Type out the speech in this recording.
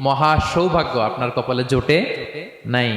মহা সৌভাগ্য আপনার কপালে জোটে নাই।